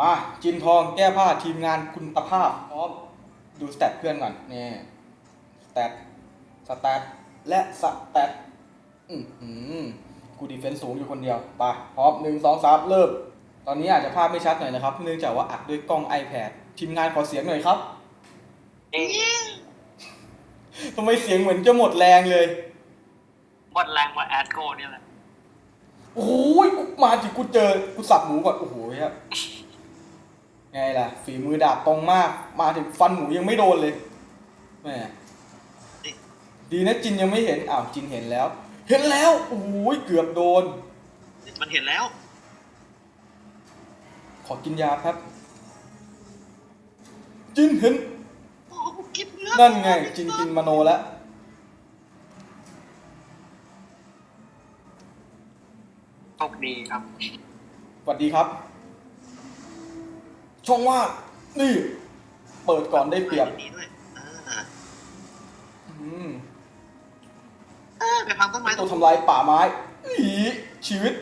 มาจินทองแก้ผ้าทีมงานคุณภาพพร้อมดูสแตทเพื่อนก่อนนี่สแตทสแตทและสแตทอือหือกูดีเฟนซ์สูงอยู่คนเดียวไปพร้อมหนึ่งสองสามเริ่มตอนนี้อาจจะภาพไม่ชัดหน่อยนะครับ เนื่องจากว่าอัดด้วยกล้อง iPad ทีมงานขอเสียงหน่อยครับเอ๊ะทำไมเสียงเหมือนจะหมดแรงเลยบอดแรงกว่าแอดโก้เนี่ยแหละ โอ้ยกูมาถึงกูเจอ กูสับหมูก่อน โอ้โหครับ ไงล่ะ ฝีมือดาบตรงมาก มาถึงฟันหมูยังไม่โดนเลยแหมดีนะจินยังไม่เห็น อ้าวจินเห็นแล้ว เห็นแล้ว โอ้ยเกือบโดน มันเห็นแล้ว ขอกินยาครับ จินเห็นโอ้โหกินเนื้อนั่นไง จินกินมโนแล้วโชคดีครับสวัสดีครับ ช่องว่างนี่ เปิดก่อนได้เปรียบนี้ด้วยอ่าอืมเอ้ยไปพังต้นไม้ตัวทำลายป่าไม้อีชีวิต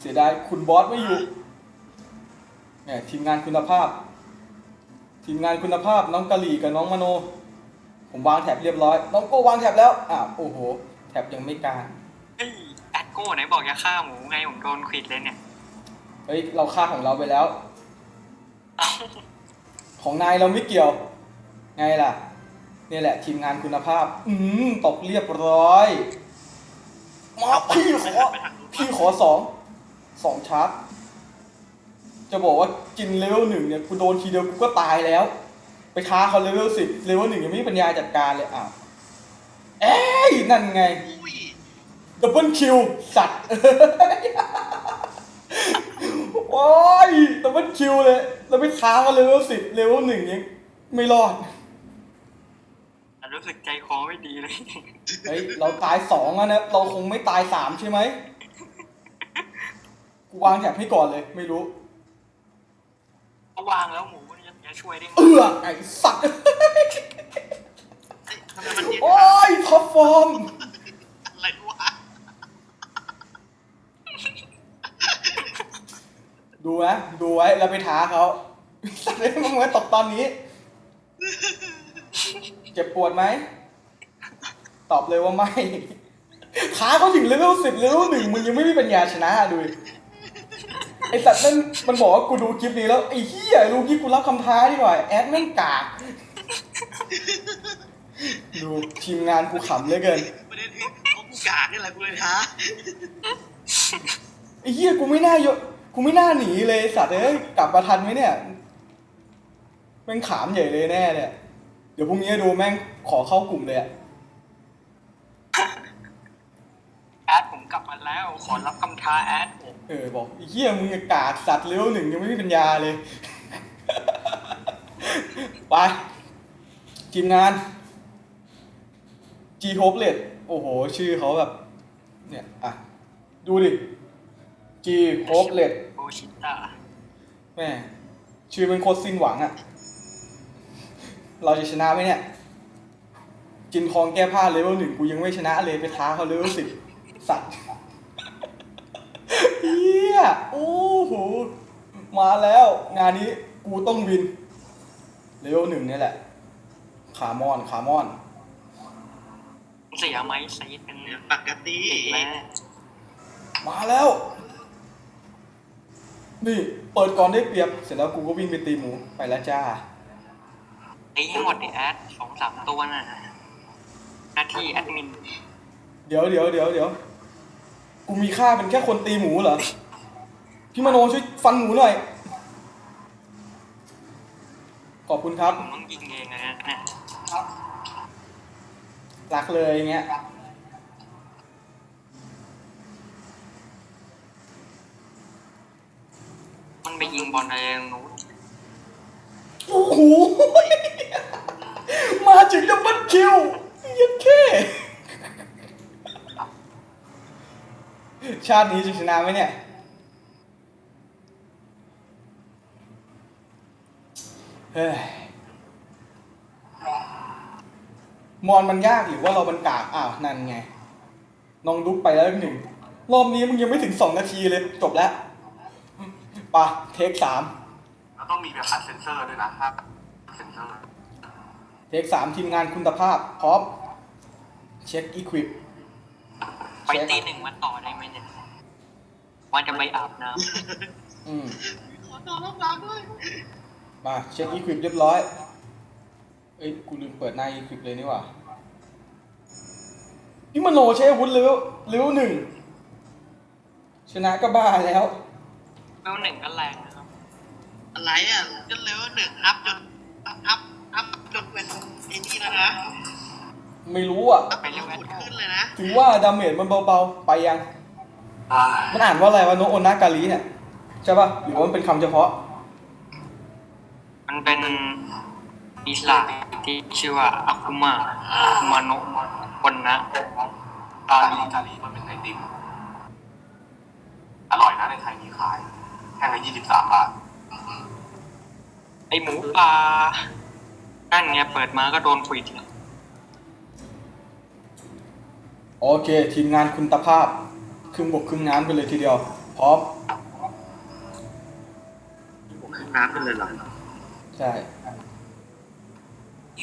เสียดายคุณบอสไม่อยู่เนี่ยทีมงานคุณภาพ ทีมงานคุณภาพน้องกะหลี่กับน้องมโน ผมวางแถบเรียบร้อย น้องโก้วางแถบแล้วอ้าวโอ้โหแถบยังไม่กลางเฮ้ยแอดโก้ไหนบอกจะฆ่าหมูไงผมโดนควิดเลยเนี่ยเฮ้ยเราฆ่าของเราไปแล้วของนายเราไม่เกี่ยว ไงล่ะนี่แหละ ทีมงานคุณภาพ อืมตกเรียบร้อยมาพี่ขอไปทางนู้นพี่ขอสองสองชาร์จ จะบอกว่ากินเลเวลหนึ่งเนี่ยกูโดนทีเดียวกูก็ตายแล้ว ไปท้าเขาเลเวลสิบเลเวลหนึ่งยังไม่มีปัญญาจัดการเลยอ้าวเอ้ยนั่นไงอุ้ยดับเบิลคิวสัตว์ โอ้ยดับเบิลคิวเลยเราไปท้ากันเลเวลสิบเลเวลหนึ่งยังไม่รอดแต่รู้สึกใจคอไม่ดีเลย เฮ้ยเราตายสองแล้วนะเราคงไม่ตายสามใช่ไหมกูวางแถบให้ก่อนเลย ไม่รู้ เขาวางแล้วหมูมันจะช่วยได้ไงเอือไอสัตว์เอ้ยทำไมมันเย็นโอ้ยท็อปฟอร์ม อะไรวะดูนะดูไว้แล้วไปท้าเขาสัตว์เลยมึงมาตกตอนนี้ เจ็บปวดไหม ตอบเลยว่าไม่ท้าเขาถึงเลเวลสิบเลเวลหนึ่งมึงยังไม่มีปัญญาชนะดูดิไอสัตว์นั่น มันบอกว่ากูดูคลิปนี้แล้วไอ้เหี้ยรู้คลิปกูรับคำท้าดีกว่าแอดแม่งกากดูทีมงานกูขำเหลือเกินประเด็นคือเขากูกากนี่แหละกูเลยท้าไอ้เหี้ยกูไม่น่ายกูไม่น่าหนีเลยสัตว์เอ้ยกลับมาทันไหมเนี่ยแม่งขามใหญ่เลยแน่เนี่ยเดี๋ยวพรุ่งนี้ดูแม่งขอเข้ากลุ่มเลยอะ แอดผม กลับมาแล้ว ขอรับคำท้าแอดผมเออบอกไอ้เหี้ยมึงกากสัตว์เลเวลหนึ่งยังไม่มีปัญญาเลย ไปทีมงาน G Hope l e t โอ้โห ชื่อเขาแบบ เนี่ย อะ ดูดิ G Hope l e t โบชิต้าแม่ชื่อเป็นโคตรสิ้นหวังอะเราจะชนะไหมเนี่ยจินทองแก้ผ้าเลเวลหนึ่งกูยังไม่ชนะเลยไปท้าเขาเลเวลสิบ สัตว์เฮียโอ้โห มาแล้ว งานนี้กูต้องวิน เลเวลหนึ่งเนี่ยแหละ ขามอน ขามอน เสียไหมใส่เป็นปกติเด็กแล้วมาแล้ว นี่ เปิดก่อนได้เปรียบ เสร็จแล้วกูก็วิ่งไปตีหมูไปแล้วจ้าตีให้หมดดิแอดสองสามตัวน่ะหน้าที่แอดมิน เดี๋ยวเดี๋ยวเดี๋ยวเดี๋ยว กูมีค่าเป็นแค่คนตีหมูเหรอ พี่มโนช่วยฟันหมูหน่อย ขอบคุณครับ ผมต้องยิงเองนะเนี่ยรักเลยอย่างเงี้ย มันไปยิงบอลอะไรตรงนู้นโอ้โห มาถึงดับเบิลคิวยัดแค่ ชาตินี้จะชนะไหมเนี่ย เฮ้ย มอนมันยากหรือว่าเรามันกากอ้าว นั่นไง น้องดุกไปแล้วหนึ่ง รอบนี้มึงยังไม่ถึงสองนาทีเลย จบแล้วปะเทคสามเราต้องมีแบบอัดเซนเซอร์ด้วยนะถ้าเซนเซอร์ เทคสามทีมงานคุณภาพพร้อมเช็คอีควิป ไปตีหนึ่งมาต่อได้ไหมเนี่ยวันจะไปอาบน้อืมขอต่อรอบน้ำด้วยมาเช็คอีควิปเรียบร้อย เอ้ยกูลืมเปิดหน้าอีควิปเลยนี่หว่านี่มันโลใช้อาวุธเลเวลเลเวลหนึ่งชนะก็บ้าแล้วำเวลหนึ่งก็แรงนะครับอะไรอะจนเลเวลหนึ่งอัพจนอัพอัพอัพจนเป็นไอ้นี่แล้วนะ ไม่รู้อะอัพเป็นขุดขึ้นเลยนะถึงว่าดาเมจมันเบาๆ ไปยัง อ่ามันอ่านว่าอะไรวะโนโอนาการีเนี่ย ใช่ป่ะ หรือว่ามันเป็นคำเฉพาะ มันเป็นปีศาจที่ชื่อว่าอากุมาอากุมาโนะคนนะกาลีกาลีมันเป็นไอติม อร่อยนะในไทยมีขายแค่ละยี่สิบสามบาท ไอหมูป่านั่นไงเปิดมาก็โดนควิดเลย โอเค ทีมงานคุณภาพ ครึ่งบกครึ่งน้ำไปเลยทีเดียว พร้อมผมขึ้นน้ำกันเลยเหรอใช่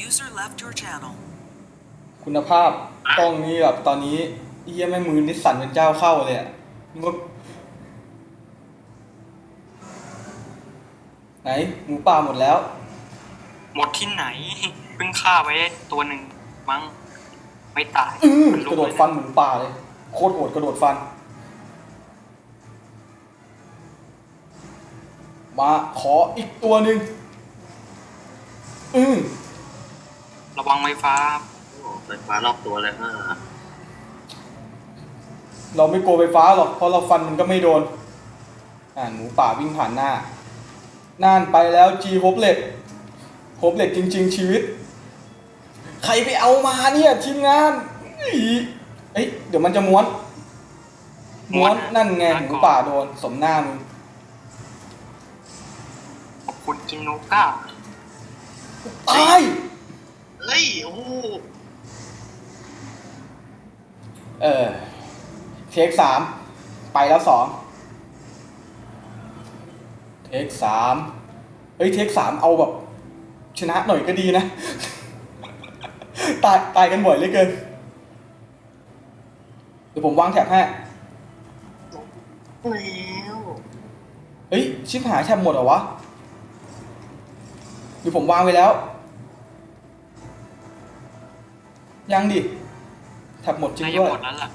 User left your channel. คุณภาพกล้องนี้แบบตอนนี้เอี้ยแม่งมือนิสสันเป็นเจ้าเข้าเลยอะนึกว่าไหน หมูป่าหมดแล้ว หมดที่ไหน เพิ่งฆ่าไว้ตัวหนึ่งมั้ง ไม่ตายอื้อมันกระโดดฟันหมูป่าเลย โคตรโหดกระโดดฟัน มาขออีกตัวหนึ่งอือระวังไฟฟ้าโอ้ไฟฟ้ารอบตัวเลยฮะเราไม่กลัวไฟฟ้าหรอกเพราะเราฟันมันก็ไม่โดน อ่าหมูป่าวิ่งผ่านหน้า น่านไปแล้วจีโฮปเล็ตโฮปเล็ตจริง ๆ ชีวิต ใครไปเอามาเนี่ยทีมงานอีเอ้ยเดี๋ยวมันจะม้วน ม้วนม้วนนั่นไงม้วนหก่อนมูป่าโดนสมหน้ามึงขอบคุณกินโนก้าตายเฮ้ยโอ้โหเออเทคสามไปแล้วสองเทคสามเฮ้ยเทคสามเอาแบบ ชนะหน่อยก็ดีนะ ตายตายกันบ่อยเหลือเกินเดี๋ยวผมวางแถบให้แล้วเฮ้ยชิบหายแถบหมดเหรอวะเดี๋ยวผมวางไว้แล้ว ยังดิแถบหมดจริงน่าจะด้วย หมดแล้วล่ะ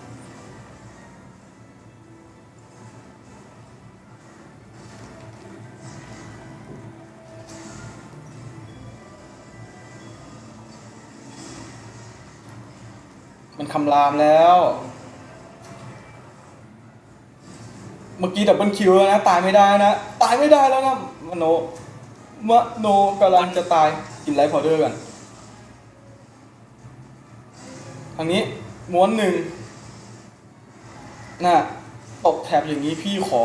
คำรามแล้ว เมื่อกี้ดับเบิลคิวแล้วนะ ตายไม่ได้นะ ตายไม่ได้แล้วนะมโนมโนกำลังจะตายกินไลท์พอเดอร์กันทางนี้ม้วนหนึ่งน่ะตกแถบอย่างนี้พี่ขอ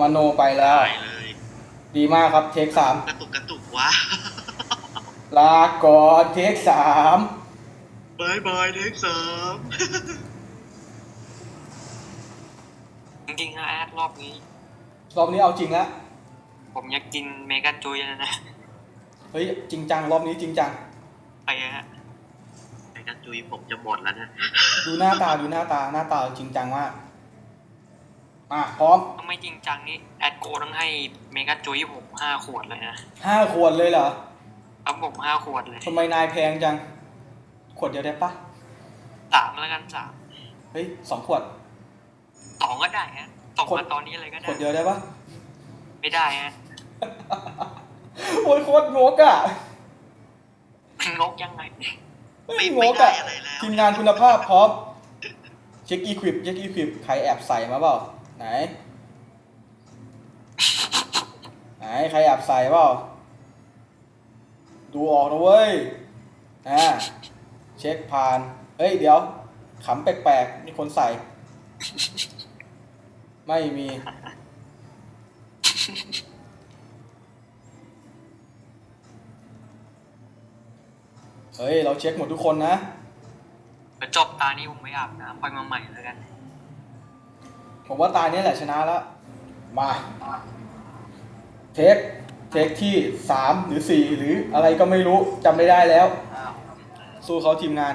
มโนไปแล้วตายเลยดีมากครับเทคสามกระตุกกระตุกวะลาก่อนเทคสามบายบายเทคสามจริงๆนะแอดรอบนี้ รอบนี้เอาจริงแล้วผมอยากกินเมกาจุยแล้วนะเฮ้ยจริงจังรอบนี้จริงจัง ไปฮะไอ้กระจุยผมจะหมดแล้วนะ ดูหน้าตาดูหน้าตาหน้าตาจริงจังมาก อะพร้อมถ้าไม่จริงจังนี่แอดโกต้องให้เมกาจุยผมห้าขวดเลยนะห้าขวดเลยเหรอครับผมห้าขวดเลยทำไมนายแพงจัง ขวดเดียวได้ปะสามแล้วกันสามเฮ้ยสองขวดสองก็ได้ฮะส่งขวดมาตอนนี้เลยก็ขได้วดเดียวได้ปะไม่ได้ฮะโอ้ยโคตรงกอะงกยังไงเฮ้ยไม่งไม่กได้อะอะไรแล้วทีมงานคุณภาพพร้อมเช็คอีควิปเช็คอีควิปใครแอบใส่มาเปล่า ไหน ไหน ใครแอบใส่เปล่า ดูออกนะเว้ย อ่า เช็คผ่าน เฮ้ย เดี๋ยว ขำแปลกๆ มีคนใส่ ไม่มี เฮ้ย เราเช็คหมดทุกคนนะ จบตานี้ผมไม่อาบน้ำค่อยมาใหม่แล้วกัน ผมว่าตายเนี้แหละชนะแล้ว มา เทค เทคที่สามหรือสี่หรืออะไรก็ไม่รู้จำไม่ได้แล้ว สู้เขาทีมงาน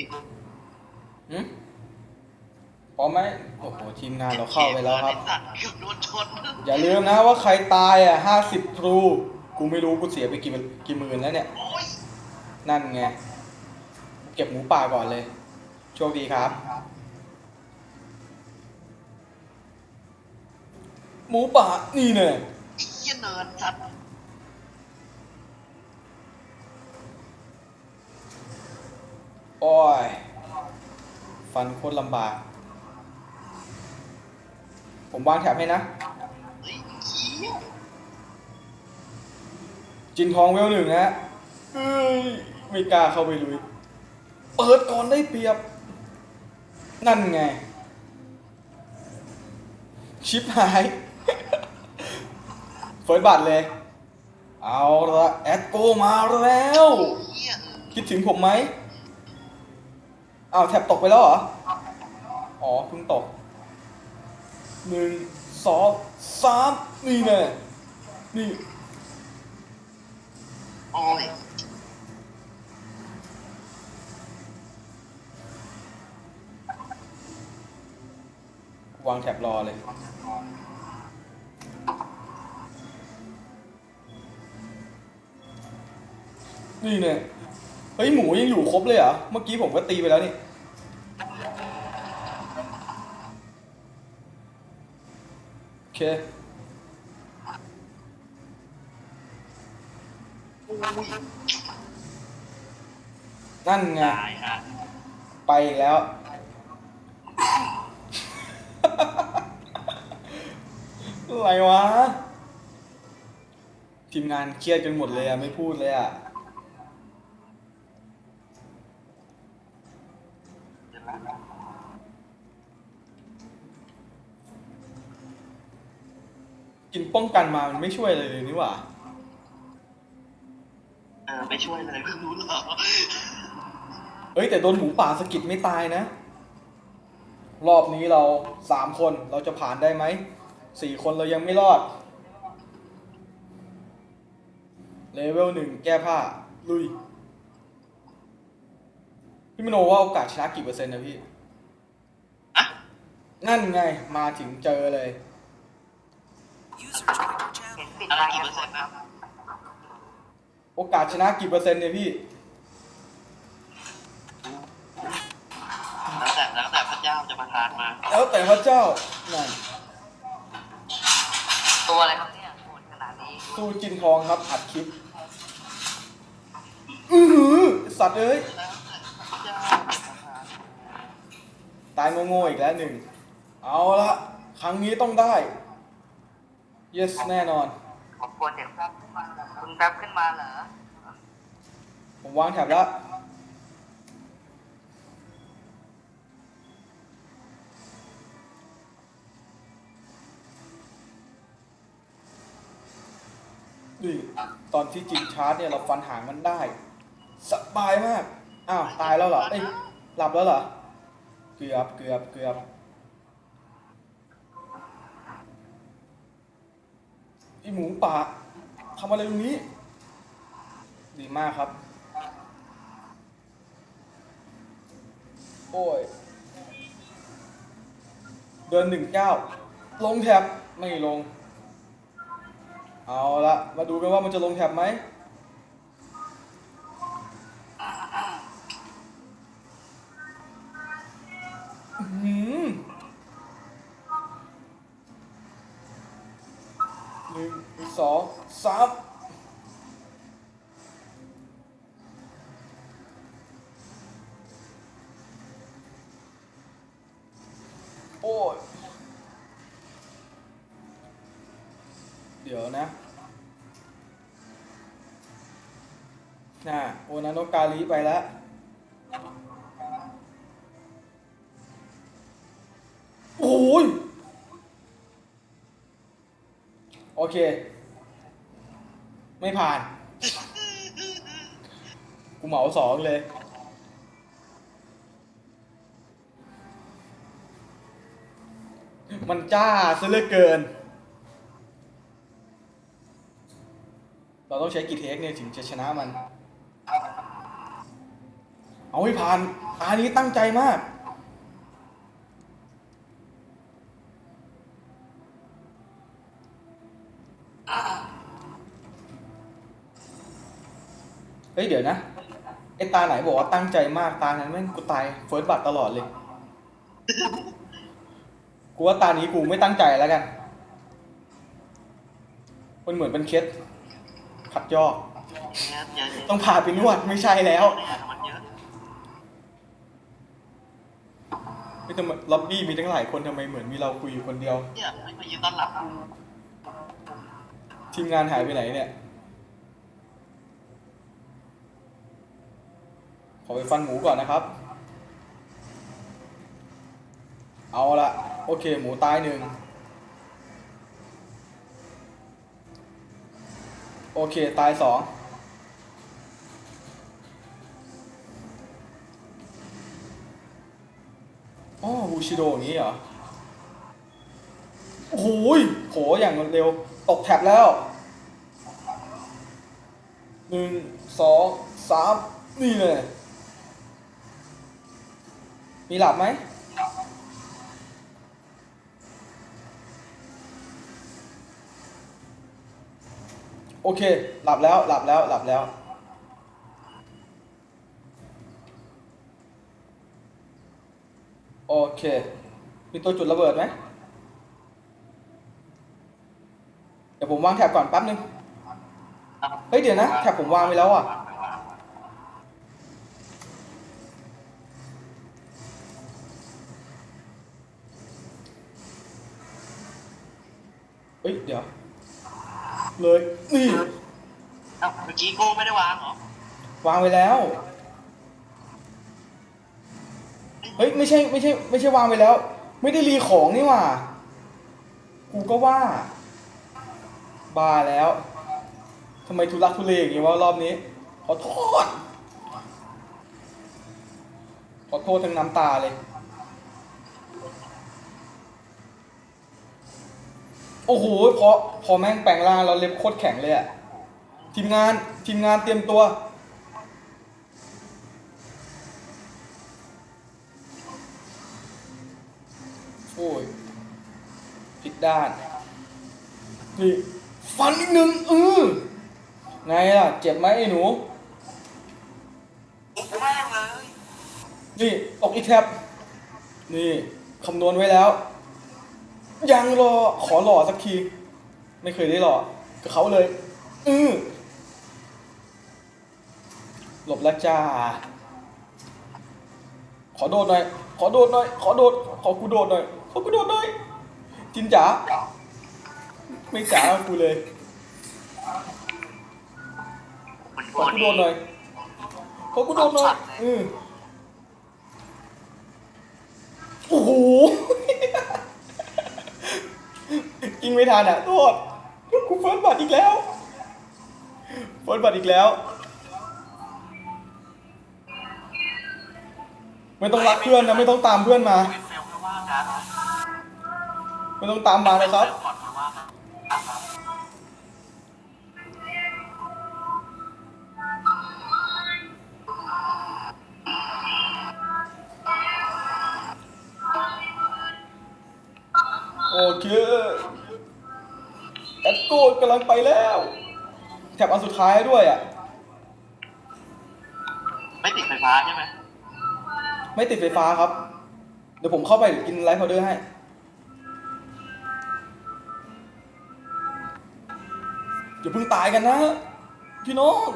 อีกหืมพร้อมไหมโอ้โหทีมงานเราเข้าไปแล้วครับไอ้สัตว์เกือบโดนชนอย่าลืมนะว่าใครตายอะห้าสิบครู กูไม่รู้กูเสียไปกี่กี่หมื่นแล้วเนี่ย โอ้ยนั่นไง เก็บหมูป่าก่อนเลย โชคดีครับ หมูป่านี่เนี่ยไอ้เหี้ยเนิร์ดสัตว์ โอ้ย ฟันโคตรลำบาก ผมวางแถบให้นะ จินทองเวลหนึ่งนะเอ้ยไม่กล้าเข้าไปลุย เปิดก่อนได้เปรียบ นั่นไง ชิปหาย เฟิร์สบัตรเลย เอาละแอดโกมาแล้ว คิดถึงผมไหม อ้าวแท็บตกไปแล้วเหรอ อ๋อเพิ่งตกหนึ่งสองสามนี่แน่นี่โอ้ยวางแท็บรอเลย นี่เนี่ย ฮ้ยหมูยังอยู่ครบเลยเหรอ เมื่อกี้ผมก็ตีไปแล้วนี่ โอเค นั่นไง ตายฮะไปอีกแล้ว อะไรวะ ทีมงานเครียดกันหมดเลยอะไม่พูดเลยอะ กินป้องกันมามันไม่ช่วยอะไรเลยนี่หว่า เออไม่ช่วยเลยเพิ่งรู้เหรอเอ้ยแต่โดนหมูป่าสะกิดไม่ตายนะ รอบนี้เราสามคนเราจะผ่านได้ไหมสี่คนเรายังไม่รอด เลเวลหนึ่งแก้ผ้า ลุย พี่มโนว่าโอกาสชนะกี่เปอร์เซ็นต์นะพี่ อะ นั่นไงมาถึงเจอเลย อะไรกี่เปอร์เซ็นต์นะโอกาสชนะกี่เปอร์เซ็นต์เนี่ยพี่ แล้วแต่แล้วแต่พระเจ้าจะประทานมา แล้วแต่พระเจ้านั่นตัวอะไรครับเนี่ยโหดขนาดนี้สู้จินทองครับอัดคลิป อือหือสัตว์เอ้ย แล้วแต่พระเจ้าจะประทานตายโง่ๆอีกแล้วหนึ่ง เอาละ ครั้งนี้ต้องได้ yes แน่นอนขอบคุณเด็กครับคุณแป๊บขึ้นมาเหรอผมวางแถบแล้ว นี่ ตอนที่จิงชาร์จเนี่ย เราฟันหางมันได้ สบายมาก อ้าว ตายแล้วเหรอ เอ้ย หลับแล้วเหรอ เกือบ เกือบ เกือบ ไอ หมูป่าทำอะไรตรงนี้ ดีมากครับ โอ้ย เดินหนึ่งเก้าลงแถบไม่ลง เอาละมาดูกันว่ามันจะลงแถบไหม องสามโอ้ย เดี๋ยวนะน่ะโอนาโนกาลีไปแล้วโอ้ย โอเค ไม่ผ่าน กูเหมาสองเลย มันจ้าซะเหลือเกิน เราต้องใช้กี่เทคเนี่ยถึงจะชนะมัน เอาให้ผ่านตานี้ตั้งใจมาก เฮ้ยเดี๋ยวนะไอ้ตาไหนบอกว่าตั้งใจมากตานั้นแม่งกูตายเฟิร์สบัตตลอดเลย กูว่าตานี้กูไม่ตั้งใจแล้วกันมันเหมือนเป็นเคสขัดยอกเนี่ยเยอะเลยต้องพาไปนวดไม่ใช่แล้วเนี่ยมันเยอะไม่ทำไมล็อบบี้มีทั้งหลายคนทำไมเหมือนมีเราคุยอยู่คนเดียวเนี่ยไม่มายืนต้อนรับทีมงานหายไปไหนเนี่ย ข อไปฟันหมูก่อนนะครับ เอาละโอเค หมูตายหนึ่งโอเค ตายสองอ๋อบูชิโดอย่างนี้เหรอ โอ้โหโห อย่างเร็ว ตกแท็บแล้วหนึ่งสองสามนี่เลย มีหลับไหมโอเค หลับแล้ว หลับแล้ว หลับแล้ว โอเค มีตัวจุดระเบิดไหม เดี๋ยวผมวางแถบก่อนแป๊บนึง เฮ้ย เดี๋ยวนะ แถบผมวางไว้แล้วอะ ฮ้ยเดี๋ยว เลย นี่เอ้าเมื่อกี้โก้ไม่ได้วางเหรอวางไว้แล้ว เฮ้ยไม่ใช่ไม่ใช่ไม่ใช่วางไว้แล้ว ไม่ได้รีของนี่หว่า กูก็ว่า บาแล้วทำไมทุลักทุเลอย่างงี้วะรอบนี้ ขอโทษ ขอโทษทั้งน้ำตาเลย โอ้โหพอพอแม่งแปลงร่างแล้วเล็บโคตรแข็งเลยอะทีมงานทีมงานเตรียมตัว โอ้ยผิดด้าน นี่ฟันอีกหนึ่งเออไงล่ะ เจ็บไหมไอ้หนูแม่งเลย นี่ตกอีกแท็บนี่ คำนวณไว้แล้ว ยังรอขอหล่อสักที ไม่เคยได้หล่อกับเขาเลย อือหลบแล้วจ้า ขอโดดหน่อย ขอโดดหน่อย ขอโดด ขอกูโดดหน่อย ขอกูโดดหน่อย จินจ๋า ไม่จ๋ากูเลย ขอกูโดดหน่อย ขอกูโดดหน่อย อือโอ้โห ยิงไม่ทันอะโทษกูเฟิร์สบัตรอีกแล้วเฟิร์สบัตรอีกแล้ว ไม่ต้องรักเพื่อนนะไม่ต้องตามเพื่อนมา ไม่ต้องตามมานะครับโอเค แอดโก้กำลังไปแล้ว แถบอันสุดท้ายด้วยอะ ไม่ติดไฟฟ้าใช่ไหมไม่ติดไฟฟ้าครับ เดี๋ยวผมเข้าไปกินไลฟ์พาวเดอร์ให้ อย่าเพิ่งตายกันนะ พี่น้อง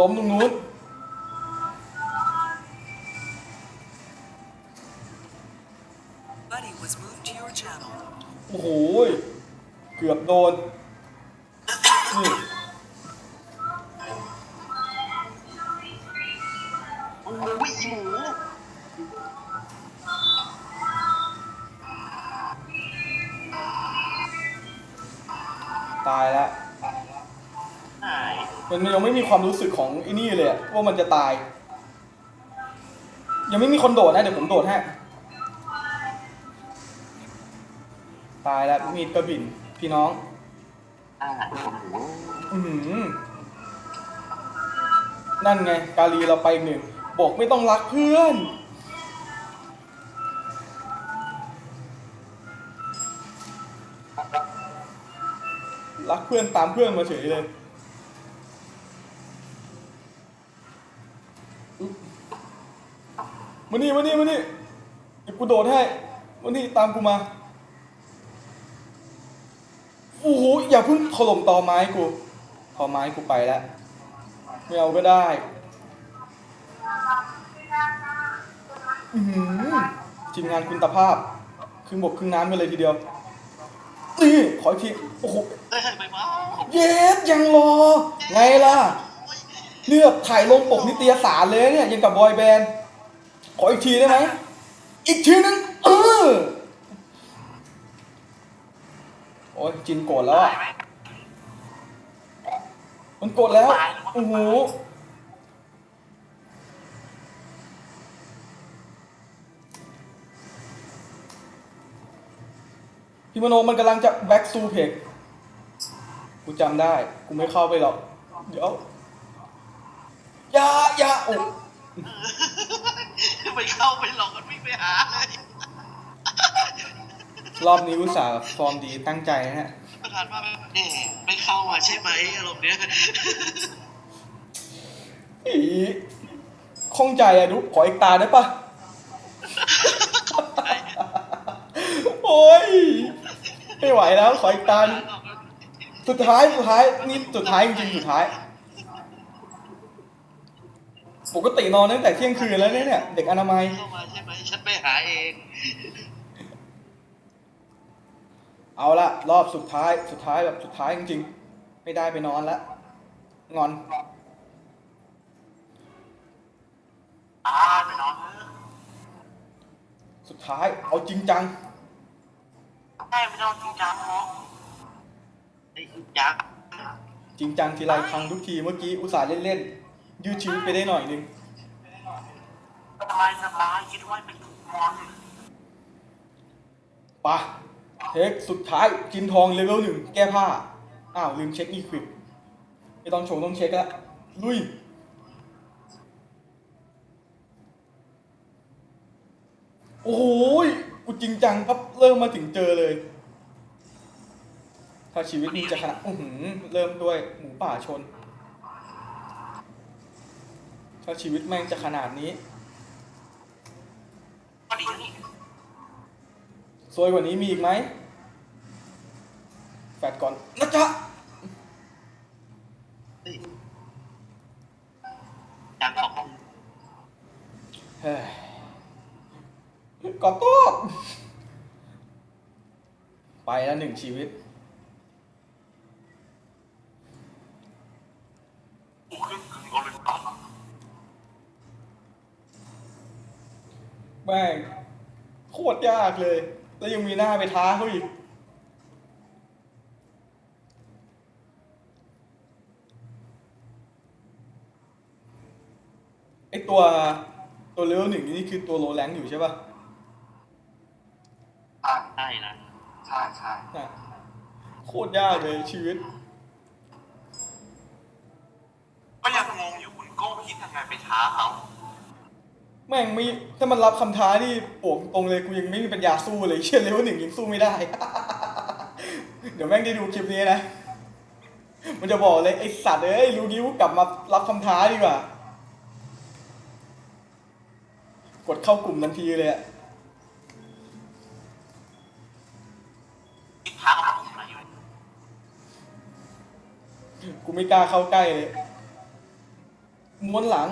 ล้มตรงนู้น Buddy was moved to your channel. โอ้โหยเกือบโดนนี่โอ้โหอีหมูตายแล้วหาย มันยังไม่มีความรู้สึกของไอ้นี่เลยอะว่ามันจะตาย ยังไม่มีคนโดดนะ เดี๋ยวผมโดดให้ตายแล้วมีดกระบินพี่น้องอ่าโอ้โหอือหือนั่นไง กาลีเราไปหนึ่งบอกไม่ต้องรักเพื่อน รักเพื่อนตามเพื่อนมาเฉยเลย มานี่มานี่มานี่เดี๋ยวกูโดดให้มานี่ตามกูมา โอ้โห อย่าเพิ่งถล่มตอไม้กูตอไม้กูไปแล้ว ไม่เอาก็ได้อือหือทีมงานคุณภาพ ครึ่งบกครึ่งน้ำกันเลยทีเดียวนี่ขออีกที โอ้โห เฮ้ยไปมาเย็ดยังรอ ไงล่ะเนี่ยถ่ายลงปกนิตยสารเลยเนี่ยยังกับบอยแบนด์ ขออีกทีได้ไหม อีกทีนึงเออโอ้ยจินโกรธแล้วอะ มันโกรธแล้ว โอ้โห พี่มโนมันกำลังจะแบ็กซูเพกกูจำได้ กูไม่เข้าไปหรอก เดี๋ยว อย่าอย่าโอ้ ไปเข้าไปหลอกมันวิ่งไปหาเลยรอบนี้อุตส่าห์ฟอร์มดีตั้งใจนะฮะประธานว่าแหมไม่เข้าอะใช่ไหมอารมณ์เนี้ยอีข้องใจอะดุขออีกตาได้ปะโอ้ยไม่ไหวแล้วขออีกตาหนึ่งสุดท้ายสุดท้ายนี่สุดท้ายจริงๆสุดท้าย ปกตินอนตั้งแต่เที่ยงคืนแล้วเนี่ยเด็กอนามัยเข้ามาใช่ไหมฉันไปหาเอง เอาละรอบสุดท้ายสุดท้ายแบบสุดท้ายจริงๆ ไม่ได้ไปนอนละงอนอ่าไปนอนเถอะสุดท้ายเอาจริงจังได้ไม่ต้องจริงจังหรอกไอ้ยักษ์จริงจังทีไรพังทุกทีเมื่อกี้อุตส่าห์เล่นๆ ยืดชีวิตไปได้หน่อยนึงสบายสบายคิดว่าเป็นทุกคนปะเทคสุดท้ายจินทองเลเวลหนึ่งแก้ผ้า อ้าวลืมเช็คอีควิปไม่ต้องชงต้องเช็คละลุยโอ้โหยกูจริงจังปั๊บเริ่มมาถึงเจอเลย ถ้าชีวิตมึงจะขนาดอื้อหือเริ่มด้วยหมูป่าชน ถ้าชีวิตแม่งจะขนาดนี้ก็ดีนะนี่ซวยกว่านี้มีอีกไหมแฟดก่อนนะจ๊ะเฮ้ยยักษ์ของเฮ้ยกอดตัวไปแล้วหนึ่งชีวิต กูขึ้นถึงก็เลยตัด แม่งโคตรยากเลย แล้วยังมีหน้าไปท้าเขาอีก ไอตัวตัวเลเวลหนึ่งนี่คือตัวโลแรงอยู่ใช่ป่ะใช่ใช่นะใช่ใช่น่ะโคตรยากเลยชีวิต ก็ยังงงอยู่คุณโก้คิดยังไงไปท้าเขา แม่งไม่ถ้ามันรับคำท้านี่โป่งตรงเลยกูยังไม่มีปัญญาสู้เลยเชื่อเลยว่าหนึ่งยังสู้ไม่ได้ เดี๋ยวแม่งได้ดูคลิปนี้นะ มันจะบอกเลยไอสัตว์เอ้ยรู้นิ้วกลับมารับคำท้าดีกว่า กดเข้ากลุ่มทันทีเลยอะกูไม่กล้าเข้าใกล้เลย ม้วนหลัง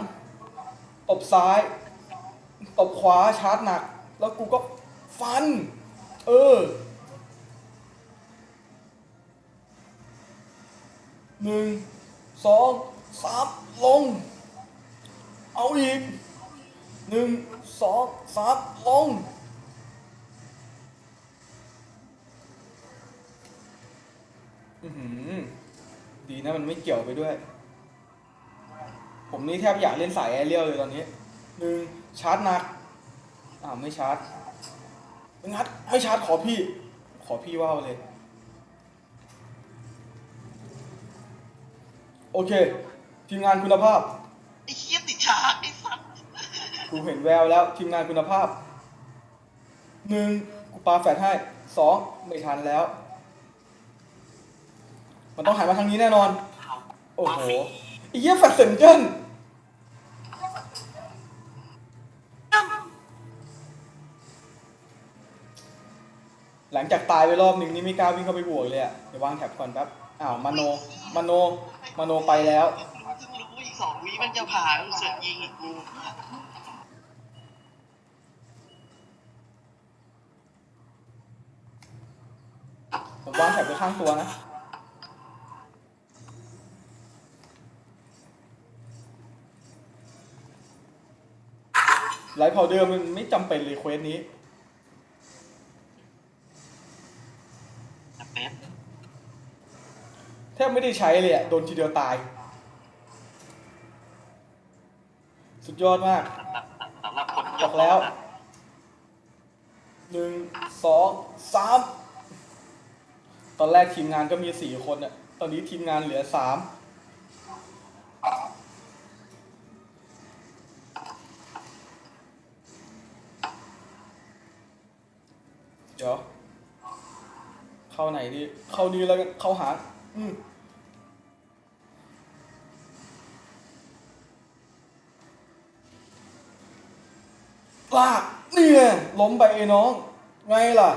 ตบซ้าย ตบขวาชาร์จหนัก แล้วกูก็ฟัน เออหนึ่งสองสามลง เอาอีกหนึ่งสองสามลงอือหือดีนะมันไม่เกี่ยวไปด้วย ผมนี่แทบอยากเล่นสายแอเรียลเลยตอนนี้หนึ่ง ชาร์จหนักอ้าวไม่ชาร์จงัดไม่ชาร์จขอพี่ ขอพี่ว่าวเลย โอเค ทีมงานคุณภาพไอ้เหี้ยติดฉากไอ้สัตว์กูเห็นแววแล้ว ทีมงานคุณภาพหนึ่งกูปาแฟดให้สองไม่ทันแล้ว มันต้องหันมาทางนี้แน่นอน โอ้โหไอ้เหี้ยแฟดเซนเจน หลังจากตายไปรอบหนึ่งนี่ไม่กล้าวิ่งเข้าไปบวกเลยอะเดี๋ยววางแท็บก่อนแป๊บอ้าวมโนมโนมโนไปแล้ว รู้ซึ่งรู้ว่าอีกสองวิมันจะผ่านเสือกยิงอีกกูผมวางแท็บไว้ข้างตัวนะ ไลท์พาวเดอร์มันไม่จำเป็นเลยเควสนี้ จะเป็น แทบ ไม่ได้ใช้เลยอะโดนทีเดียวตาย สุดยอดมากสำหรับคนบอกแล้ว หนึ่ง สอง สาม ตอนแรกทีมงานก็มีสี่คนอะตอนนี้ทีมงานเหลือสามเดี๋ยวเข้าไหนดี เข้าดีแล้วกันเข้าหา อืม ลากนี่ไงล้มไปไอ้น้อง ไงล่ะ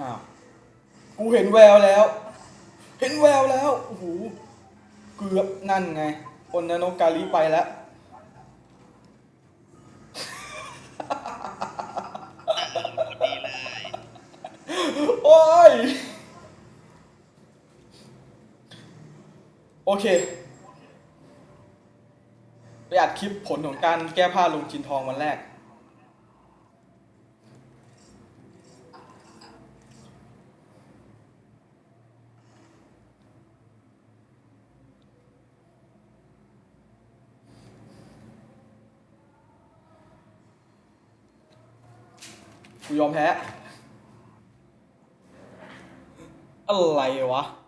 อ้าว กูเห็นแววแล้ว เห็นแววแล้ว โอ้โห เกือบนั่นไงอนนาโนกาลิไปแล้วโอ้ย โอเค อัดคลิปผลของการแก้ผ้าลงจินทองวันแรก กูยอมแพ้ อะไรวะ